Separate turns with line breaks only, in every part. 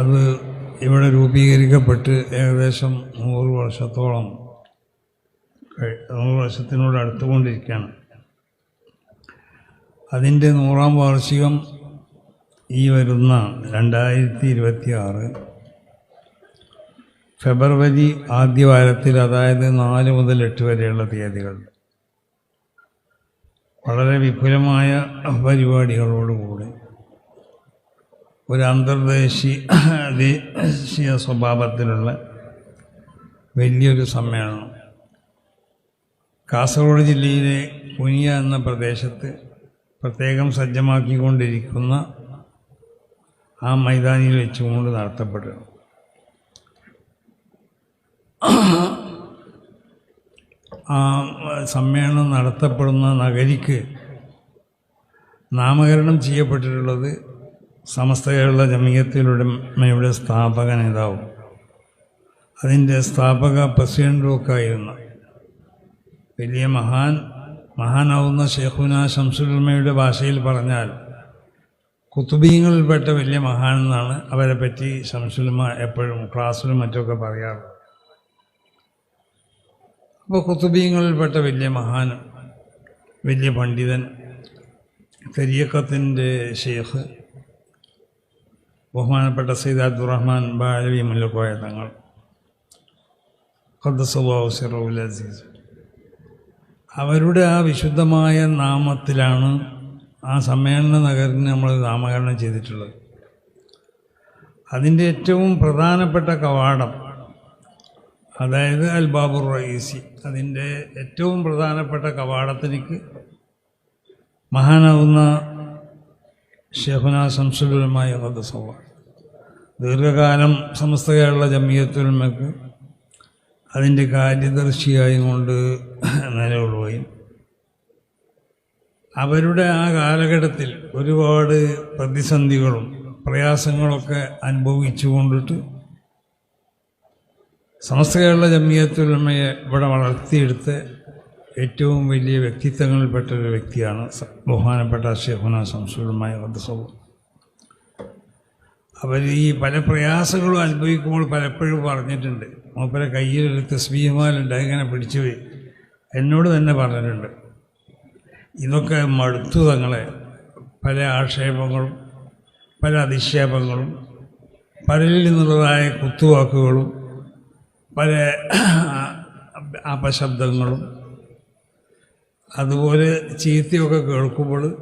അത് ഇവിടെ രൂപീകരിക്കപ്പെട്ട് ഏകദേശം നൂറ് വർഷത്തോളം നൂറ് വർഷത്തിനോട് അടുത്തുകൊണ്ടിരിക്കുകയാണ്. അതിന്റെ നൂറാം വാർഷികം ഈ വരുന്ന രണ്ടായിരത്തി ഇരുപത്തി ആറ് ഫെബ്രുവരി ആദ്യവാരത്തിൽ അതായത് നാല് മുതൽ എട്ട് വരെയുള്ള തീയതികൾ. വളരെ വിപുലമായ പരിപാടികളോടുകൂടി ഒരു അന്തർദേശീയ ദേശീയ സ്വഭാവത്തിലുള്ള വലിയൊരു സമ്മേളനം. കാസർഗോഡ് ജില്ലയിലെ പുനിയ എന്ന പ്രദേശത്ത് പ്രത്യേകം സജ്ജമാക്കിക്കൊണ്ടിരിക്കുന്ന ആ മൈതാനിയിൽ വെച്ചുകൊണ്ട് നടത്തപ്പെടുക ആ സമ്മേളനം നടത്തപ്പെടുന്ന നഗരിക്ക് നാമകരണം ചെയ്യപ്പെട്ടിട്ടുള്ളത് സമസ്ത കേരള ജമീയത്തിലുടമയുടെ സ്ഥാപക നേതാവും. അതിന്റെ സ്ഥാപക പ്രസിഡന്റും ഒക്കെ ആയിരുന്ന വലിയ മഹാൻ മഹാനാവുന്ന ഷെയ്ഖുന ശംസുലമയുടെ ഭാഷയിൽ പറഞ്ഞാൽ കുത്തുബീങ്ങളിൽപ്പെട്ട വലിയ മഹാൻ എന്നാണ് അവരെ പറ്റി ശംസുലമ എപ്പോഴും ക്ലാസ്സിലും മറ്റുമൊക്കെ പറയാറ്. അപ്പോൾ കുത്തുബീങ്ങളിൽപ്പെട്ട വലിയ മഹാൻ വലിയ പണ്ഡിതൻ കരിയക്കത്തിന്റെ ഷെയ്ഖ് ബഹുമാനപ്പെട്ട സയ്യിദ് അബ്ദുറഹ്മാൻ ബാലവി മുല്ലക്കോയ തങ്ങൾ. അസീസ്. അവരുടെ ആ വിശുദ്ധമായ നാമത്തിലാണ് ആ സമ്മേളന നഗറിന് നമ്മൾ നാമകരണം ചെയ്തിട്ടുള്ളത്. അതിന്റെ ഏറ്റവും പ്രധാനപ്പെട്ട കവാടം അതായത് അൽ ബാബുർ റയീസി അതിന്റെ ഏറ്റവും പ്രധാനപ്പെട്ട കവാടത്തിലേക്ക് മഹാനാവുന്ന ഷെഹുന സംസുലുമായ ഖദ്ദസവ ദീർഘകാലം സമസ്ത കേരള ജമിയത്തുൽമക്ക് അതിന്റെ കാര്യദർശിയായും കൊണ്ട് നിലകൊള്ളുകയും അവരുടെ ആ കാലഘട്ടത്തിൽ ഒരുപാട് പ്രതിസന്ധികളും പ്രയാസങ്ങളൊക്കെ അനുഭവിച്ചു കൊണ്ടിട്ട് സമസ്ത കേരള ജമിയത്തുലമയെ ഇവിടെ വളർത്തിയെടുത്ത ഏറ്റവും വലിയ വ്യക്തിത്വങ്ങളിൽപ്പെട്ട ഒരു വ്യക്തിയാണ് ബഹുമാനപ്പെട്ട ഷെഹുന സംസ്കൃതമായ വധസഭ അവർ ഈ പല പ്രയാസങ്ങളും അനുഭവിക്കുമ്പോൾ പലപ്പോഴും പറഞ്ഞിട്ടുണ്ട്. മൂപ്പരെ കയ്യിലൊരു ഒരു തസ്ബീമാലുണ്ട് അതിങ്ങനെ പിടിച്ചു എന്നോട് തന്നെ പറഞ്ഞിട്ടുണ്ട്. ഇതൊക്കെ മടുത്തു തങ്ങളെ. പല ആക്ഷേപങ്ങളും പല അധിക്ഷേപങ്ങളും പലരിൽ നിന്നുള്ളതായ കുത്തുവാക്കുകളും പല അപശബ്ദങ്ങളും അതുപോലെ ചീത്തയൊക്കെ കേൾക്കുമ്പോൾ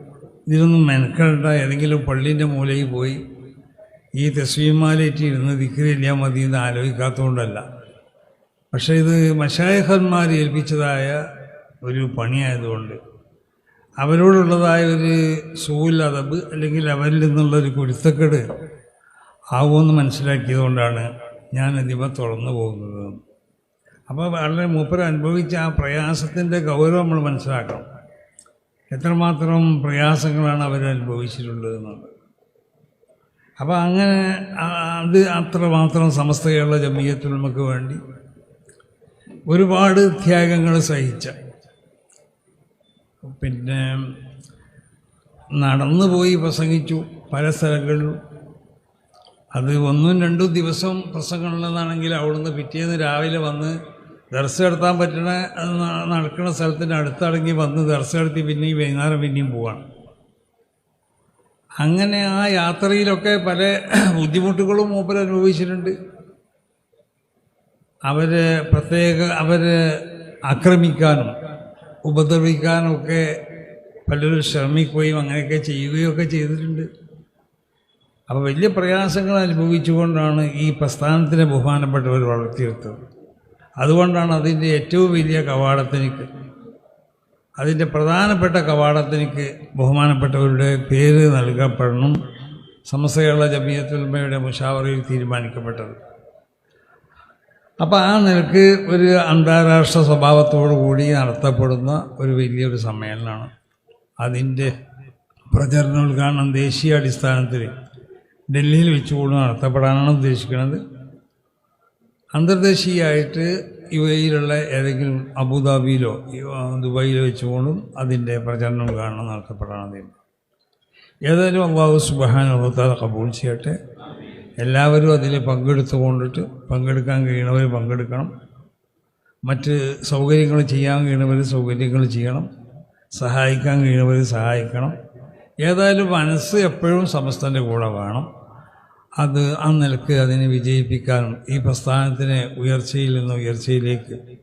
ഇതിനൊന്നും മെനക്കെടേണ്ട. ഏതെങ്കിലും പള്ളീന്റെ മൂലയിൽ പോയി ഈ തെസ്വീമാലേറ്റി ഇരുന്ന് ദിക്കരില്ല മതി എന്ന് ആലോചിക്കാത്തതുകൊണ്ടല്ല. പക്ഷേ ഇത് മഷായഹന്മാർ ഏൽപ്പിച്ചതായ ഒരു പണിയായതുകൊണ്ട് അവരോടുള്ളതായ ഒരു സൂൽ അതബ് അല്ലെങ്കിൽ അവരിൽ നിന്നുള്ള ഒരു കുരുത്തക്കേട് ആവുമെന്ന് മനസ്സിലാക്കിയതുകൊണ്ടാണ് ഞാൻ ഇതിമ തുറന്നു പോകുന്നത്. അപ്പോൾ വളരെ മൂപ്പർ അനുഭവിച്ച ആ പ്രയാസത്തിന്റെ ഗൗരവം നമ്മൾ മനസ്സിലാക്കണം. എത്രമാത്രം പ്രയാസങ്ങളാണ് അവർ അനുഭവിച്ചിട്ടുള്ളത് എന്നുള്ളത്. അപ്പോൾ അങ്ങനെ അത് അത്രമാത്രം സമസ്ത കേരള ജമീയത്തുൽമക്ക് വേണ്ടി ഒരുപാട് ത്യാഗങ്ങൾ സഹിച്ച. പിന്നെ നടന്നു പോയി പ്രസംഗിച്ചു പല സ്ഥലങ്ങളിലും. അത് ഒന്നും രണ്ടും ദിവസം പ്രസംഗമുള്ളതാണെങ്കിൽ അവിടുന്ന് പിറ്റേന്ന് രാവിലെ വന്ന് ദർശനം നടത്താൻ പറ്റണ നടക്കുന്ന സ്ഥലത്തിന്റെ അടുത്തടങ്ങി വന്ന് ദർശനം നടത്തി പിന്നെയും വൈകുന്നേരം പിന്നെയും പോവാണ്. അങ്ങനെ ആ യാത്രയിലൊക്കെ പല ബുദ്ധിമുട്ടുകളും മൂപ്പർ അനുഭവിച്ചിട്ടുണ്ട്. അവർ പ്രത്യേക അവർ ആക്രമിക്കാനും ഉപദ്രവിക്കാനും ഒക്കെ പലരും ശ്രമിക്കുകയും അങ്ങനെയൊക്കെ ചെയ്യുകയും ഒക്കെ ചെയ്തിട്ടുണ്ട്. അപ്പോൾ വലിയ പ്രയാസങ്ങൾ അനുഭവിച്ചുകൊണ്ടാണ് ഈ പ്രസ്ഥാനത്തിനെ ബഹുമാനപ്പെട്ടവർ വളർത്തിയെടുത്തത്. അതുകൊണ്ടാണ് അതിന്റെ ഏറ്റവും വലിയ കവാടത്തിനിക്ക് അതിന്റെ പ്രധാനപ്പെട്ട കവാടത്തിനിക്ക് ബഹുമാനപ്പെട്ടവരുടെ പേര് നൽകപ്പെടണം. സമസ്ത ജമീയത്തുൽമയുടെ മുഷാവറയിൽ തീരുമാനിക്കപ്പെട്ടത്. അപ്പോൾ ആ നിലയ്ക്ക് ഒരു അന്താരാഷ്ട്ര സ്വഭാവത്തോടു കൂടി നടത്തപ്പെടുന്ന ഒരു വലിയൊരു സമ്മേളനമാണ്. അതിന്റെ പ്രചരണോദ്ഘാടനം ദേശീയ അടിസ്ഥാനത്തിൽ ഡൽഹിയിൽ വെച്ചുകൊണ്ട് നടത്തപ്പെടാനാണ് ഉദ്ദേശിക്കുന്നത്. അന്തർദേശീയമായിട്ട് യു എയിലുള്ള ഏതെങ്കിലും അബുദാബിയിലോ ദുബായിലോ ദുബായിലോ വെച്ചുകൊണ്ടും അതിന്റെ പ്രചരണോദ്ഘാടനം നടത്തപ്പെടാനാണ് ദൈവം ഏതായാലും അള്ളാഹു സുബാനുഭവത്താൽ കബൂൾ ചെയ്യട്ടെ. എല്ലാവരും അതിൽ പങ്കെടുത്തുകൊണ്ടിട്ട് പങ്കെടുക്കാൻ കഴിയണവർ പങ്കെടുക്കണം. മറ്റ് സൗകര്യങ്ങൾ ചെയ്യാൻ കഴിയണവർ സൗകര്യങ്ങൾ ചെയ്യണം. സഹായിക്കാൻ കഴിയണവർ സഹായിക്കണം. ഏതായാലും മനസ്സ് എപ്പോഴും സമസ്തന്റെ കൂടെ വേണം. അത് ആ നിലയ്ക്ക് അതിനെ വിജയിപ്പിക്കാനും ഈ പ്രസ്ഥാനത്തിനെ ഉയർച്ചയിൽ നിന്ന് ഉയർച്ചയിലേക്ക്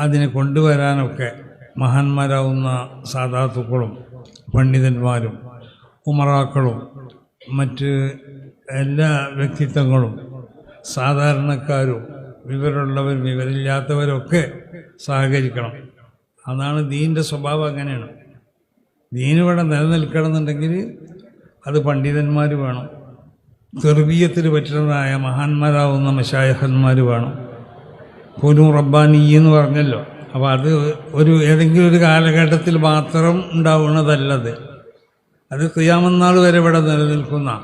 അതിനെ കൊണ്ടുവരാനൊക്കെ മഹാന്മാരാവുന്ന സാധാത്തുക്കളും പണ്ഡിതന്മാരും ഉമറാക്കളും മറ്റ് എല്ലാ വ്യക്തിത്വങ്ങളും സാധാരണക്കാരും വിവരമുള്ളവരും വിവരമില്ലാത്തവരൊക്കെ സഹകരിക്കണം. അതാണ് ദീന്റെ സ്വഭാവം അങ്ങനെയാണ്. ദീനിവിടെ നിലനിൽക്കണമെന്നുണ്ടെങ്കിൽ അത് പണ്ഡിതന്മാർ വേണം. തെർബീയത്തിൽ പറ്റുന്നതായ മഹാന്മാരാവുന്ന മശായഹന്മാർ വേണം. കുനു റബ്ബാനി എന്ന് പറഞ്ഞല്ലോ. അപ്പോൾ അത് ഒരു ഏതെങ്കിലും ഒരു കാലഘട്ടത്തിൽ മാത്രം ഉണ്ടാവുന്നതല്ലത്. അത് ക്രിയാമന്നാൾ വരെ ഇവിടെ നിലനിൽക്കുന്ന.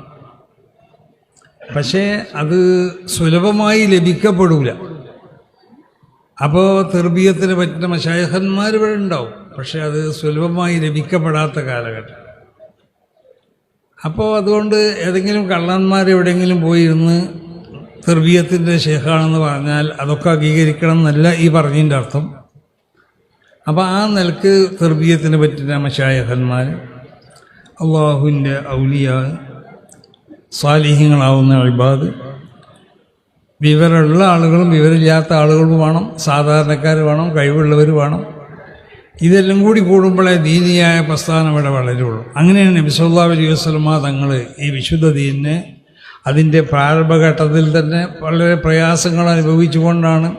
പക്ഷേ അത് സുലഭമായി ലഭിക്കപ്പെടൂല. അപ്പോൾ തെർബീയത്തിന് പറ്റുന്ന മശായഹന്മാർ ഇവിടെ ഉണ്ടാവും. പക്ഷേ അത് സുലഭമായി ലഭിക്കപ്പെടാത്ത കാലഘട്ടം. അപ്പോൾ അതുകൊണ്ട് ഏതെങ്കിലും കള്ളന്മാർ എവിടെയെങ്കിലും പോയിരുന്ന് തെർബീയത്തിന്റെ ശേഖാണെന്ന് പറഞ്ഞാൽ അതൊക്കെ അംഗീകരിക്കണം എന്നല്ല ഈ പറഞ്ഞതിന്റെ അർത്ഥം. അപ്പോൾ ആ നിലയ്ക്ക് തെർബീയത്തിനെ പറ്റുന്ന മഷായഹന്മാർ അള്ളാഹുവിന്റെ ഔലിയ സ്വാലിഹ്യങ്ങളാവുന്ന ഇബാദ് വിവരമുള്ള ആളുകളും വിവരമില്ലാത്ത ആളുകളും വേണം സാധാരണക്കാർ വേണം കഴിവുള്ളവർ വേണം. ഇതെല്ലാം കൂടി കൂടുമ്പോഴേ ദീനിയായ പ്രസ്ഥാനം ഇവിടെ വളരുള്ളൂ. അങ്ങനെയാണ് നബിസുല്ലാ അലൈഹി തങ്ങൾ ഈ വിശുദ്ധ ദീനിനെ അതിന്റെ പ്രാരംഭഘട്ടത്തിൽ തന്നെ വളരെ പ്രയാസങ്ങൾ അനുഭവിച്ചുകൊണ്ടാണ്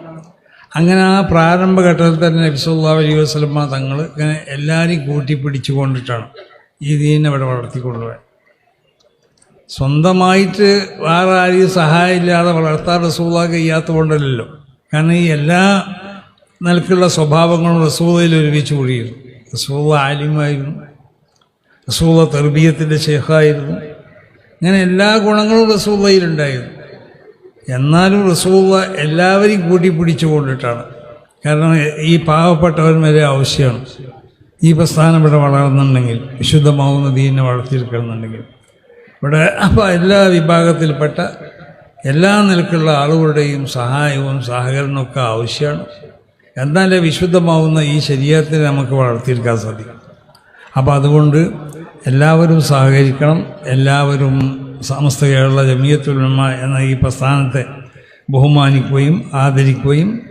അങ്ങനെ ആ പ്രാരംഭഘട്ടത്തിൽ തന്നെ നബിസുല്ലാ അലൈഹി തങ്ങൾ ഇങ്ങനെ എല്ലാവരെയും കൂട്ടിപ്പിടിച്ചു കൊണ്ടിട്ടാണ് ഈ ദീനിനെ ഇവിടെ വളർത്തിക്കൊണ്ടുപോയത്. സ്വന്തമായിട്ട് വേറെ ആരെയും സഹായമില്ലാതെ വളർത്താൻ റസൂള കഴിയാത്തതുകൊണ്ടല്ലല്ലോ കാരണം ഈ എല്ലാ നിലക്കുള്ള സ്വഭാവങ്ങളും റസൂദയിൽ ഒരുമിച്ച് കൂടിയിരുന്നു. റസൂദ ആലിമായിരുന്നു. റസൂദ തെർബീയത്തിന്റെ ഷേഖായിരുന്നു ഇങ്ങനെ എല്ലാ ഗുണങ്ങളും റസൂദയിലുണ്ടായിരുന്നു എന്നാലും റസൂദ എല്ലാവരെയും കൂട്ടിപ്പിടിച്ചു കൊണ്ടിട്ടാണ്. കാരണം ഈ പാവപ്പെട്ടവൻ വരെ ആവശ്യമാണ്. ഈ പ്രസ്ഥാനം ഇവിടെ വളർന്നുണ്ടെങ്കിൽ വിശുദ്ധമാവുന്ന ദീനെ വളർത്തിയെടുക്കണമെന്നുണ്ടെങ്കിൽ. ഇവിടെ അപ്പോൾ എല്ലാ വിഭാഗത്തിൽപ്പെട്ട എല്ലാ നിലക്കുള്ള ആളുകളുടെയും സഹായവും സഹകരണവും ഒക്കെ ആവശ്യമാണ്. എന്നാലേ വിശുദ്ധമാവുന്ന ഈ ശരീരത്തിനെ നമുക്ക് വളർത്തിയെടുക്കാൻ സാധിക്കും. അപ്പോൾ അതുകൊണ്ട് എല്ലാവരും സഹകരിക്കണം എല്ലാവരും സമസ്ത കേരള ജമിയത്തുലമ എന്ന ഈ പ്രസ്ഥാനത്തെ ബഹുമാനിക്കുകയും ആദരിക്കുകയും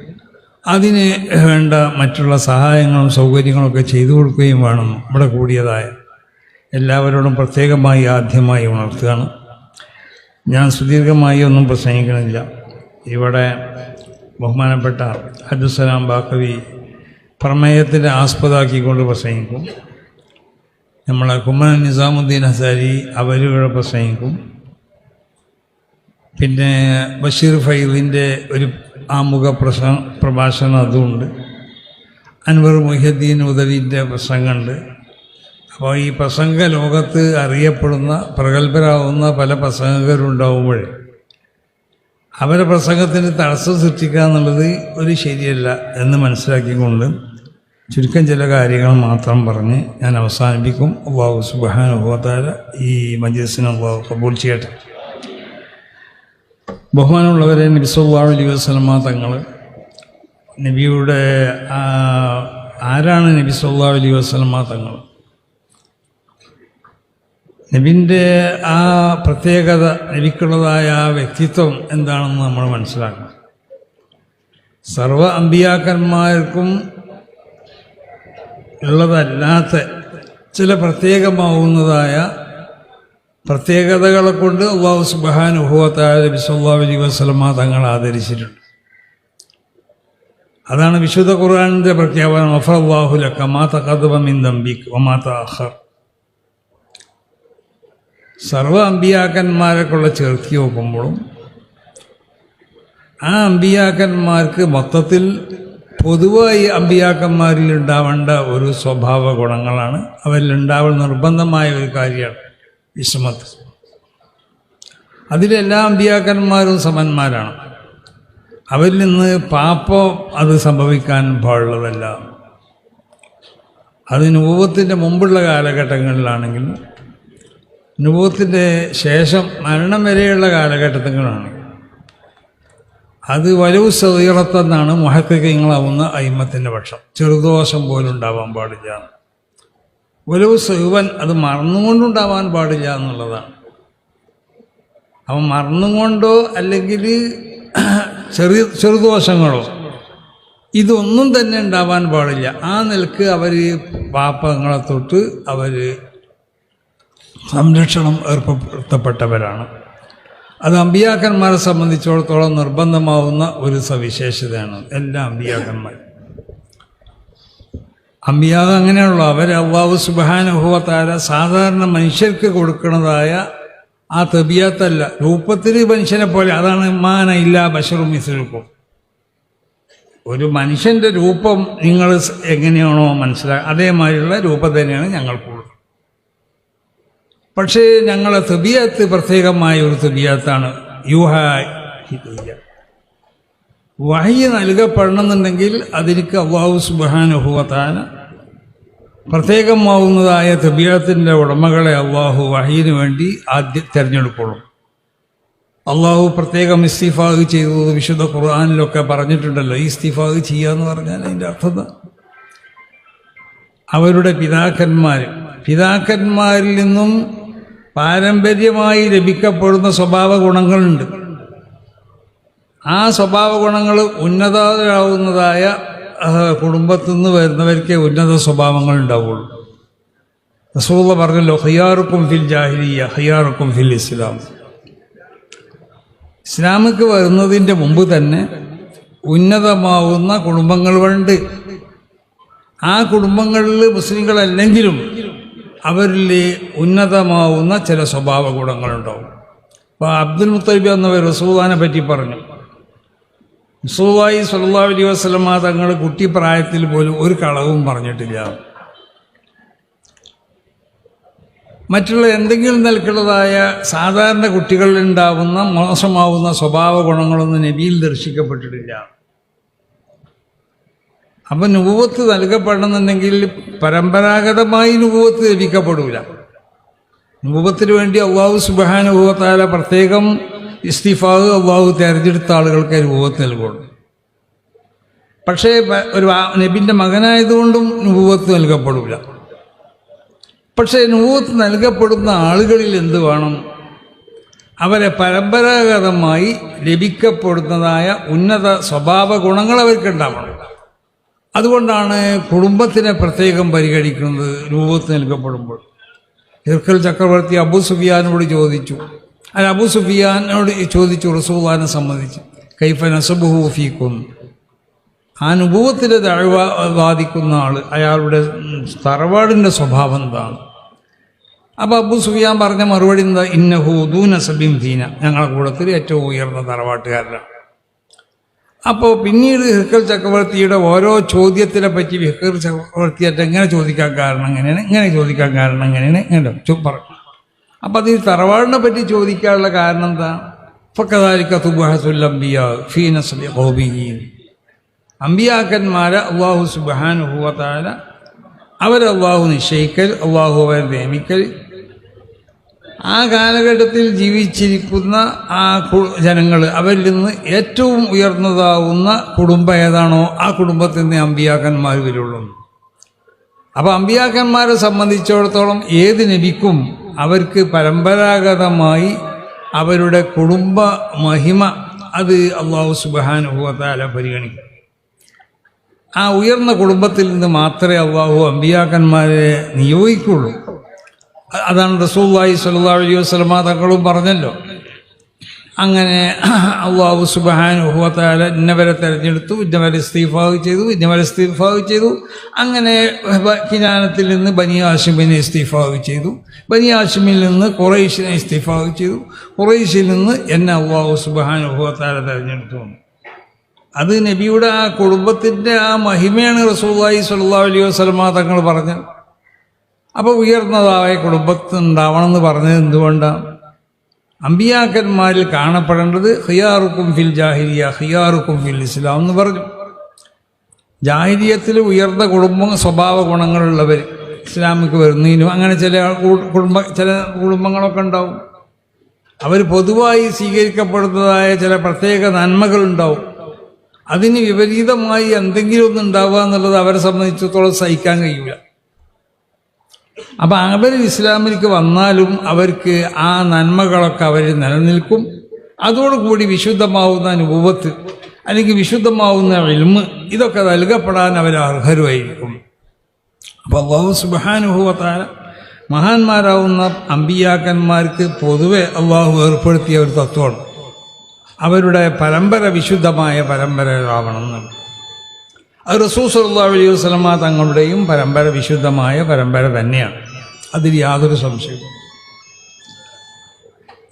അതിന് വേണ്ട മറ്റുള്ള സഹായങ്ങളും സൗകര്യങ്ങളൊക്കെ ചെയ്തു കൊടുക്കുകയും വേണം ഇവിടെ കൂടിയതായ എല്ലാവരോടും പ്രത്യേകമായി ആദ്യമായി ഉണർത്തുകയാണ്. ഞാൻ സുദീർഘമായി ഒന്നും പ്രസംഗിക്കണില്ല. ഇവിടെ ബഹുമാനപ്പെട്ട അബ്ദുസലാം ബാക്കവി പ്രമേയത്തിനെ ആസ്പദമാക്കിക്കൊണ്ട് പ്രസംഗിക്കും. നമ്മളെ കുമ്മന നിസാമുദ്ദീൻ ഹസാരി അവരുടെ പ്രസംഗിക്കും. പിന്നെ ബഷീർ ഫൈദിന്റെ ഒരു ആമുഖ പ്രസ പ്രഭാഷണം അതുമുണ്ട് അൻവർ മുഹ്യദ്ദീൻ ഉദവിന്റെ പ്രസംഗമുണ്ട്. അപ്പോൾ ഈ പ്രസംഗ ലോകത്ത് അറിയപ്പെടുന്ന പ്രഗത്ഭരാകുന്ന പല പ്രസംഗകരുണ്ടാവുമ്പോഴേ അവരുടെ പ്രസംഗത്തിന് തടസ്സം സൃഷ്ടിക്കുക എന്നുള്ളത് ഒരു ശരിയല്ല എന്ന് മനസ്സിലാക്കിക്കൊണ്ട് ചുരുക്കം ചില കാര്യങ്ങൾ മാത്രം പറഞ്ഞ് ഞാൻ അവസാനിപ്പിക്കും. അള്ളാഹു സുബാനുഭവത്താല ഈ മജീസിന് കബൂൾ ചെയ്യട്ടെ. ബഹുമാനമുള്ളവരെ നബിസുല്ലാഹു അലൈഹി വസ്ലമ തങ്ങൾ നബിയുടെ ആരാണ് നബി സല്ലാ അലൈഹി വസ്ലമ തങ്ങൾ നബിന്റെ ആ പ്രത്യേകത നബിക്കുള്ളതായ ആ വ്യക്തിത്വം എന്താണെന്ന് നമ്മൾ മനസ്സിലാക്കണം. സർവ അമ്പിയാക്കന്മാർക്കും ഉള്ളതല്ലാത്ത ചില പ്രത്യേകമാവുന്നതായ പ്രത്യേകതകളെ കൊണ്ട് അള്ളാഹു സുബാനുഭവത്തായ നബി സല്ലാ അലൈഹി വസ്ലമ തങ്ങൾ ആദരിച്ചിട്ടുണ്ട്. അതാണ് വിശുദ്ധ ഖുർആാനിന്റെ പ്രഖ്യാപനം അഫറല്ലാഹുലക്ക മാത്ത കഥമിൻ ദംബിക് ഒമാത്ത അഹർ സർവ അമ്പിയാക്കന്മാരൊക്കെയുള്ള ചേർത്തി നോക്കുമ്പോഴും ആ അമ്പിയാക്കന്മാർക്ക് മൊത്തത്തിൽ പൊതുവായി അമ്പിയാക്കന്മാരിൽ ഉണ്ടാവേണ്ട ഒരു സ്വഭാവ ഗുണങ്ങളാണ്. അവരിൽ ഉണ്ടാവുന്ന നിർബന്ധമായ ഒരു കാര്യമാണ് വിഷമത്ത് അതിലെല്ലാ അമ്പിയാക്കന്മാരും സമന്മാരാണ്. അവരിൽ നിന്ന് പാപ്പം അത് സംഭവിക്കാൻ പാടുള്ളതല്ല. അതിന് ഊപത്തിന്റെ മുമ്പുള്ള കാലഘട്ടങ്ങളിലാണെങ്കിലും നുപൂത്തിന്റെ ശേഷം മരണം വരെയുള്ള കാലഘട്ടത്തിലാണ് അത് വലവ് സൗകര്യത്തെന്നാണ് മഹത്വങ്ങളാവുന്ന അയിമത്തിന്റെ പക്ഷം. ചെറുദോഷം പോലും ഉണ്ടാവാൻ പാടില്ല. വലവ് സൗവൻ അത് മറന്നുകൊണ്ടുണ്ടാവാൻ പാടില്ല എന്നുള്ളതാണ്. അവൻ മറന്നുകൊണ്ടോ അല്ലെങ്കിൽ ചെറിയ ചെറുദോഷങ്ങളോ ഇതൊന്നും തന്നെ ഉണ്ടാവാൻ പാടില്ല. ആ നിലയ്ക്ക് അവർ പാപ്പങ്ങളെ തൊട്ട് അവർ സംരക്ഷണം ഏർപ്പെടുത്തപ്പെട്ടവരാണ്. അത് അമ്പിയാക്കന്മാരെ സംബന്ധിച്ചിടത്തോളം നിർബന്ധമാവുന്ന ഒരു സവിശേഷതയാണ്. എല്ലാ അമ്പിയാക്കന്മാരും. അമ്പിയാക അങ്ങനെയുള്ള അവർ അള്ളാഹു സുബാനുഭവത്താര സാധാരണ മനുഷ്യർക്ക് കൊടുക്കുന്നതായ ആ തെബിയാത്തല്ല. രൂപത്തിൽ മനുഷ്യനെ പോലെ അതാണ് മാന ഇല്ല ബഷറും മിസ്ലുക്കും. ഒരു മനുഷ്യന്റെ രൂപം നിങ്ങൾ എങ്ങനെയാണോ മനസ്സിലാക്കുക അതേമാതിരിയുള്ള രൂപം തന്നെയാണ് ഞങ്ങൾക്കുള്ളത് പക്ഷേ ഞങ്ങളെ തുബിയാത്ത് പ്രത്യേകമായ ഒരു തെബിയത്താണ് യൂഹ വഹി നൽകപ്പെടണമെന്നുണ്ടെങ്കിൽ അതിലേക്ക് അള്ളാഹു സുബാനുഭവത്താന പ്രത്യേകമാവുന്നതായ തബിയാത്തിന്റെ ഉടമകളെ അള്ളാഹു വഹീന് വേണ്ടി ആദ്യം തിരഞ്ഞെടുക്കുള്ളൂ. അള്ളാഹു പ്രത്യേകം ഇസ്തിഫാഗ് ചെയ്തത് വിശുദ്ധ ഖുർആാനിലൊക്കെ പറഞ്ഞിട്ടുണ്ടല്ലോ. ഈ ഇസ്തിഫാഗ് ചെയ്യുക എന്ന് പറഞ്ഞാൽ അതിന്റെ അർത്ഥം? അവരുടെ പിതാക്കന്മാർ പിതാക്കന്മാരിൽ നിന്നും പാരമ്പര്യമായി ലഭിക്കപ്പെടുന്ന സ്വഭാവ ഗുണങ്ങളുണ്ട് ആ സ്വഭാവ ഗുണങ്ങൾ ഉന്നതരാവുന്നതായ കുടുംബത്തിൽ നിന്ന് വരുന്നവർക്കേ ഉന്നത സ്വഭാവങ്ങൾ ഉണ്ടാവുള്ളൂ റസൂള്ള പറഞ്ഞല്ലോ ഹയ്യാറുക്കും ഫിൽ ജാഹിലിയ ഹയ്യാറുക്കും ഫിൽ ഇസ്ലാം. ഇസ്ലാമിക്ക് വരുന്നതിന്റെ മുമ്പ് തന്നെ ഉന്നതമാവുന്ന കുടുംബങ്ങളുണ്ട് ആ കുടുംബങ്ങളിൽ മുസ്ലിങ്ങളല്ലെങ്കിലും അവരിൽ ഉന്നതമാവുന്ന ചില സ്വഭാവ ഗുണങ്ങളുണ്ടാവും. അപ്പോൾ അബ്ദുൽ മുത്തലിബ് എന്നവർ റസൂദാനെ പറ്റി പറഞ്ഞു. റസൂദായി സല്ലാ അലൈഹി വസ്ലമ തങ്ങൾ കുട്ടിപ്രായത്തിൽ പോലും ഒരു കളവും പറഞ്ഞിട്ടില്ല. മറ്റുള്ള എന്തെങ്കിലും നിലക്കുള്ളതായ സാധാരണ കുട്ടികളിൽ ഉണ്ടാവുന്ന മോശമാവുന്ന സ്വഭാവ ഗുണങ്ങളൊന്നും നബിയിൽ ദർശിക്കപ്പെട്ടിട്ടില്ല. അപ്പം നുപൂവത്ത് നൽകപ്പെടണമെന്നുണ്ടെങ്കിൽ പരമ്പരാഗതമായി നുപൂവത്ത് ലഭിക്കപ്പെടൂല. നുപൂവത്തിന് വേണ്ടി അള്ളാഹു സുബാനുഭവത്താല പ്രത്യേകം ഇസ്തിഫാഹ് അള്ളാഹു തിരഞ്ഞെടുത്ത ആളുകൾക്ക് നുപൂവത്ത് നൽകുള്ളൂ പക്ഷേ ഒരു നബിന്റെ മകനായതുകൊണ്ടും നുപൂവത്ത് നൽകപ്പെടൂല. പക്ഷേ നൂത്ത് നൽകപ്പെടുന്ന ആളുകളിൽ എന്ത് വേണം? അവരെ പരമ്പരാഗതമായി ലഭിക്കപ്പെടുന്നതായ ഉന്നത സ്വഭാവ ഗുണങ്ങൾ അവർക്കുണ്ടാവണം. അതുകൊണ്ടാണ് കുടുംബത്തിനെ പ്രത്യേകം പരിഗണിക്കുന്നത് രൂപത്ത് നൽകപ്പെടുമ്പോൾ. ഹിർക്കൽ ചക്രവർത്തി അബു സുഫിയാനോട് ചോദിച്ചു. അല്ല അബു സുഫിയാനോട് ചോദിച്ചു റസൂദാനെ സംബന്ധിച്ച്. കൈഫ നസബുഹു ഫീക്കും ആ അനുഭവത്തിന്റെ തഴവ ബാധിക്കുന്ന ആൾ അയാളുടെ തറവാടിന്റെ സ്വഭാവം എന്താണ്? അപ്പോൾ അബു സുഫിയാൻ പറഞ്ഞ മറുപടി എന്താ? ഇന്നഹു ദൂന സബിം ദീന ഞങ്ങളുടെ കൂട്ടത്തിൽ ഏറ്റവും ഉയർന്ന തറവാട്ടുകാരനാണ്. അപ്പോൾ പിന്നീട് ഹിർക്കൽ ചക്രവർത്തിയുടെ ഓരോ ചോദ്യത്തിനെ പറ്റി ഹിർക്കൽ ചക്രവർത്തിയായിട്ട് എങ്ങനെ ചോദിക്കാൻ കാരണം എങ്ങനെയാണ് ഇങ്ങനെ ചോദിക്കാൻ കാരണം എങ്ങനെയാണ് ഇങ്ങനെ പറഞ്ഞു അപ്പം അത് ഈ തറവാടിനെ പറ്റി ചോദിക്കാനുള്ള കാരണം എന്താ? ഫക്കതാലിക്ക തുബഹസുല്ലംബിയ ഫീനസ്ബി ഹോബിഹീൻ അമ്പിയാക്കന്മാരെ അള്ളാഹു സുബാനുഭവത്താല അവരെ അള്ളാഹു നിശ്ചയിക്കൽ അള്ളാഹു അവരെ നിയമിക്കൽ ആ കാലഘട്ടത്തിൽ ജീവിച്ചിരിക്കുന്ന ആ ജനങ്ങൾ അവരിൽ നിന്ന് ഏറ്റവും ഉയർന്നതാവുന്ന കുടുംബം ഏതാണോ ആ കുടുംബത്തിൽ നിന്ന് അമ്പിയാക്കന്മാർ വരുള്ളൂ അപ്പോൾ അമ്പിയാക്കന്മാരെ സംബന്ധിച്ചിടത്തോളം ഏത് നബിക്കും അവർക്ക് പരമ്പരാഗതമായി അവരുടെ കുടുംബ മഹിമ അത് അള്ളാഹു സുബാനുഭവത്താല പരിഗണിക്കും. ആ ഉയർന്ന കുടുംബത്തിൽ നിന്ന് മാത്രമേ അള്ളാഹു അമ്പിയാക്കന്മാരെ നിയോഗിക്കുള്ളൂ. അതാണ് റസൂല്ലായി സല്ലാ അലൈഹി വസ്ലമ തങ്ങളും പറഞ്ഞല്ലോ. അങ്ങനെ അള്ളാഹു സുബാനുഭവത്താല ഇന്നവരെ തെരഞ്ഞെടുത്തു ഇന്നവരെ ഇസ്തീഫാവ് ചെയ്തു ഇന്നവരെ ഇസ്തീഫാവ് ചെയ്തു. അങ്ങനെ കിനാനത്തിൽ നിന്ന് ബനി ആഷിമിനെ ഇസ്തീഫാവ് ചെയ്തു. ബനി ആഷിമിൽ നിന്ന് ഖുറൈഷിനെ ഇസ്തീഫാവ് ചെയ്തു. ഖുറൈഷിൽ നിന്ന് എന്നെ അള്ളാഹു സുബാനുഭവത്താല തെരഞ്ഞെടുത്തു. അത് നബിയുടെ ആ കുടുംബത്തിന്റെ ആ മഹിമയാണ് റസൂല്ലായി സല്ലാ അലൈഹി വസ്ലമ തങ്ങൾ പറഞ്ഞത്. അപ്പോൾ ഉയർന്നതായ കുടുംബത്തിൽ ഉണ്ടാവണമെന്ന് പറഞ്ഞത് എന്തുകൊണ്ടാണ്? അമ്പിയാക്കന്മാരിൽ കാണപ്പെടേണ്ടത് ഹിയാറുക്കും ഫിൽ ജാഹിരിയ ഹിയാറുക്കും ഫിൽ ഇസ്ലാം എന്ന് പറഞ്ഞു. ജാഹിരിയത്തിൽ ഉയർന്ന കുടുംബ സ്വഭാവ ഗുണങ്ങളുള്ളവർ ഇസ്ലാമിക്ക് വരുന്നതിനും അങ്ങനെ ചില കുടുംബ ചില കുടുംബങ്ങളൊക്കെ ഉണ്ടാവും. അവർ പൊതുവായി സ്വീകരിക്കപ്പെടുന്നതായ ചില പ്രത്യേക നന്മകളുണ്ടാവും അതിന് വിപരീതമായി എന്തെങ്കിലും ഒന്ന് ഉണ്ടാവുക എന്നുള്ളത് അവരെ സംബന്ധിച്ചിടത്തോളം സഹിക്കാൻ കഴിയില്ല അപ്പം അവർ ഇസ്ലാമിലേക്ക് വന്നാലും അവർക്ക് ആ നന്മകളൊക്കെ അവർ നിലനിൽക്കും. അതോടുകൂടി വിശുദ്ധമാവുന്ന അനുഭവത്ത് അല്ലെങ്കിൽ വിശുദ്ധമാവുന്ന ഇൽമ് ഇതൊക്കെ നൽകപ്പെടാൻ അവർ അർഹരുമായിരിക്കും. അപ്പോൾ അള്ളാഹു സുബാനുഭവത്താല മഹാന്മാരാവുന്ന അമ്പിയാക്കന്മാർക്ക് പൊതുവെ അള്ളാഹു ഏർപ്പെടുത്തിയ ഒരു തത്വമാണ്. അവരുടെ പരമ്പര വിശുദ്ധമായ പരമ്പരകളാവണം എന്നുള്ളത് അത് റസൂൽ സല്ലല്ലാഹു അലൈഹി വസ്ലമ തങ്ങളുടെയും പരമ്പര വിശുദ്ധമായ പരമ്പര തന്നെയാണ്. അതിൽ യാതൊരു സംശയവും.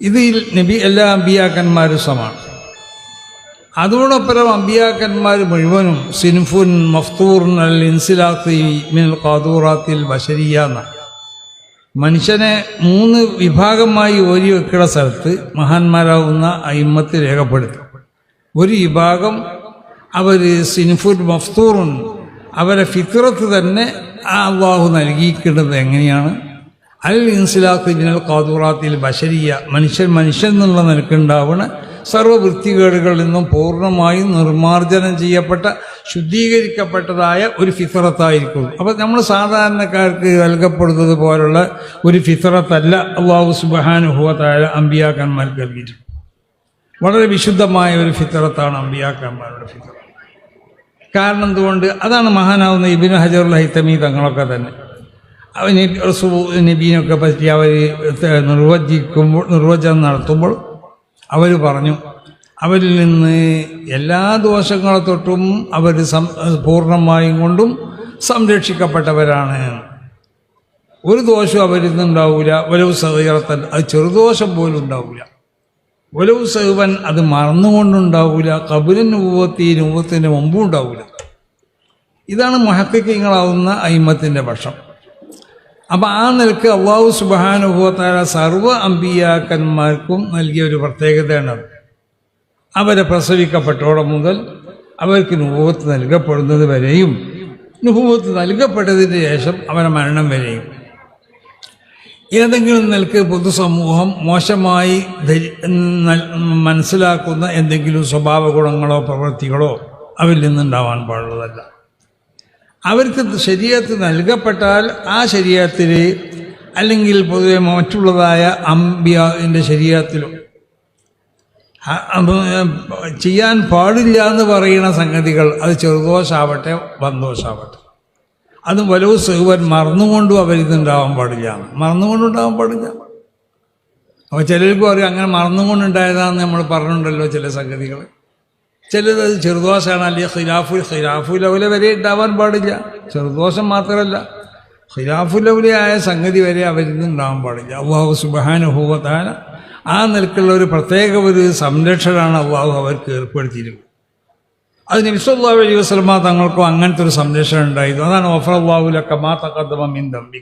ഇതിൽ നബി എല്ലാ അമ്പിയാക്കന്മാരും സമാണ്. അതോടൊപ്പം അമ്പിയാക്കന്മാർ മുഴുവനും സിൻഫുൻ മഫ്തൂറിൻ അൽ ഇൻസിലാത്തി മിനൽ ഖാദൂറാത്തിൽ ബഷരിയ എന്ന മനുഷ്യനെ മൂന്ന് വിഭാഗമായി ഓരി വെക്കുന്ന സ്ഥലത്ത് മഹാന്മാരാവുന്ന അയിമത്ത് രേഖപ്പെടുത്തും. ഒരു വിഭാഗം അവർ സിൻഫുൽ മഫ്തൂറുൻ. അവരെ ഫിത്രത്ത് തന്നെ അള്ളാഹു നൽകിയിരിക്കുന്നത് എങ്ങനെയാണ്? അൽ ഇൻസിലാഖ് ജിനൽ കാതൂറാത്തിൽ ബഷരിയ മനുഷ്യൻ മനുഷ്യൻ എന്നുള്ള നിലക്കുണ്ടാവുന്ന സർവവൃത്തികേടുകളിൽ നിന്നും പൂർണമായും നിർമ്മാർജനം ചെയ്യപ്പെട്ട ശുദ്ധീകരിക്കപ്പെട്ടതായ ഒരു ഫിത്രത്തായിരിക്കും അപ്പോൾ നമ്മൾ സാധാരണക്കാർക്ക് നൽകപ്പെടുന്നത് പോലുള്ള ഒരു ഫിത്രത്തല്ല അള്ളാഹു സുബാനുഭവത്തായ അമ്പിയാക്കന്മാർക്ക് നൽകിയിട്ടുണ്ട്. വളരെ വിശുദ്ധമായ ഒരു ഫിത്രത്താണ് അമ്പിയാക്കന്മാരുടെ ഫിത്ര കാരണം എന്തുകൊണ്ട്? അതാണ് മഹാനാവുന്ന ഇബിൻ ഹജറുൽ ഹൈത്തമി തങ്ങളൊക്കെ തന്നെ. അവന് നബീനൊക്കെ പറ്റി അവർ നിർവചിക്കുമ്പോൾ നിർവചനം നടത്തുമ്പോൾ അവർ പറഞ്ഞു അവരിൽ നിന്ന് എല്ലാ ദോഷങ്ങളെ തൊട്ടും അവർ സം പൂർണമായും കൊണ്ടും സംരക്ഷിക്കപ്പെട്ടവരാണ്. ഒരു ദോഷവും അവരിൽ നിന്നുണ്ടാവില്ല വലവ് സഹീറത്തൻ അത് ചെറുദോഷം പോലും ഉണ്ടാവില്ല ഒരു സഹുവൻ അത് മറന്നുകൊണ്ടുണ്ടാവില്ല കബുരൻ രൂപത്തി രൂപത്തിന് മുമ്പും ഉണ്ടാവില്ല ഇതാണ് മഹക്കിങ്ങളാവുന്ന അയിമത്തിന്റെ പക്ഷം. അപ്പം ആ നിലയ്ക്ക് അള്ളാഹു സുബാനുഭവത്തായ സർവ അമ്പിയാക്കന്മാർക്കും നൽകിയ ഒരു പ്രത്യേകതയാണ് അവരെ പ്രസവിക്കപ്പെട്ടോടെ മുതൽ അവർക്ക് നുഭവത്ത് നൽകപ്പെടുന്നത് വരെയും നുഭവത്ത് നൽകപ്പെട്ടതിന് ശേഷം അവരെ മരണം വരെയും. ഏതെങ്കിലും നിലയ്ക്ക് പൊതുസമൂഹം മോശമായി മനസ്സിലാക്കുന്ന എന്തെങ്കിലും സ്വഭാവ ഗുണങ്ങളോ പ്രവൃത്തികളോ അവരിൽ നിന്നുണ്ടാവാൻ പാടുള്ളതല്ല. അവർക്ക് ശരീരത്ത് നൽകപ്പെട്ടാൽ ആ ശരീരത്തിൽ അല്ലെങ്കിൽ പൊതുവെ മറ്റുള്ളതായ അമ്പിയാന്റെ ശരീരത്തിലോ ചെയ്യാൻ പാടില്ല എന്ന് പറയുന്ന സംഗതികൾ അത് ചെറുദോഷാവട്ടെ വൻദോഷാവട്ടെ അത് വലവ് സഹുവൻ മറന്നുകൊണ്ടും അവരിതുണ്ടാവാൻ പാടില്ല. മറന്നുകൊണ്ടുണ്ടാവാൻ പാടില്ല. അപ്പോൾ ചിലർക്ക് പറയും അങ്ങനെ മറന്നുകൊണ്ടുണ്ടായതാന്ന് നമ്മൾ പറഞ്ഞിട്ടുണ്ടല്ലോ ചില സംഗതികൾ. ചിലത് അത് ചെറുദോഷമാണ് അല്ലെങ്കിൽ ഖിലാഫുൽ ഖിലാഫുൽ ലവല വരെ ഉണ്ടാവാൻ പാടില്ല. ചെറുദോഷം മാത്രമല്ല ഖിലാഫു ലവലയായ സംഗതി വരെ അവരിൽ നിന്ന് ഉണ്ടാവാൻ പാടില്ല. അള്ളാഹു സുബാനുഭവത്താന ആ നിലക്കുള്ള ഒരു പ്രത്യേക ഒരു സംരക്ഷണമാണ് അള്ളാഹു അവർക്ക് ഏർപ്പെടുത്തിയിരിക്കുന്നത്. അത് നബിസ്വല്ലാ അലൈഹി വസ്ലമ തങ്ങൾക്കും അങ്ങനത്തെ ഒരു സംരക്ഷണം ഉണ്ടായിരുന്നു. അതാണ് ഓഫർ അള്ളാഹുലൊക്കെ മാ തക്കദ്ദമിൻ തമ്പി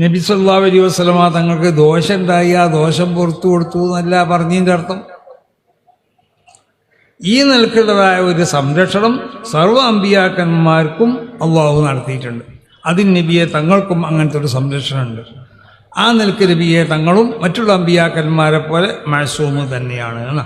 നബി സല്ലാ അലൈഹി വസ്ലമ തങ്ങൾക്ക് ദോഷം ഉണ്ടായി ആ ദോഷം പുറത്തു കൊടുത്തു എന്നല്ല പറഞ്ഞതിന്റെ അർത്ഥം. ഈ നിലക്കുള്ളതായ ഒരു സംരക്ഷണം സർവ അമ്പിയാക്കന്മാർക്കും അള്ളാഹു നടത്തിയിട്ടുണ്ട്. അതിന് നബിയെ തങ്ങൾക്കും അങ്ങനത്തെ ഒരു സംരക്ഷണമുണ്ട്. ആ നിലയ്ക്ക് നബിയെ തങ്ങളും മറ്റുള്ള അമ്പിയാക്കന്മാരെ പോലെ മഴസൂമ് തന്നെയാണ് എന്നാ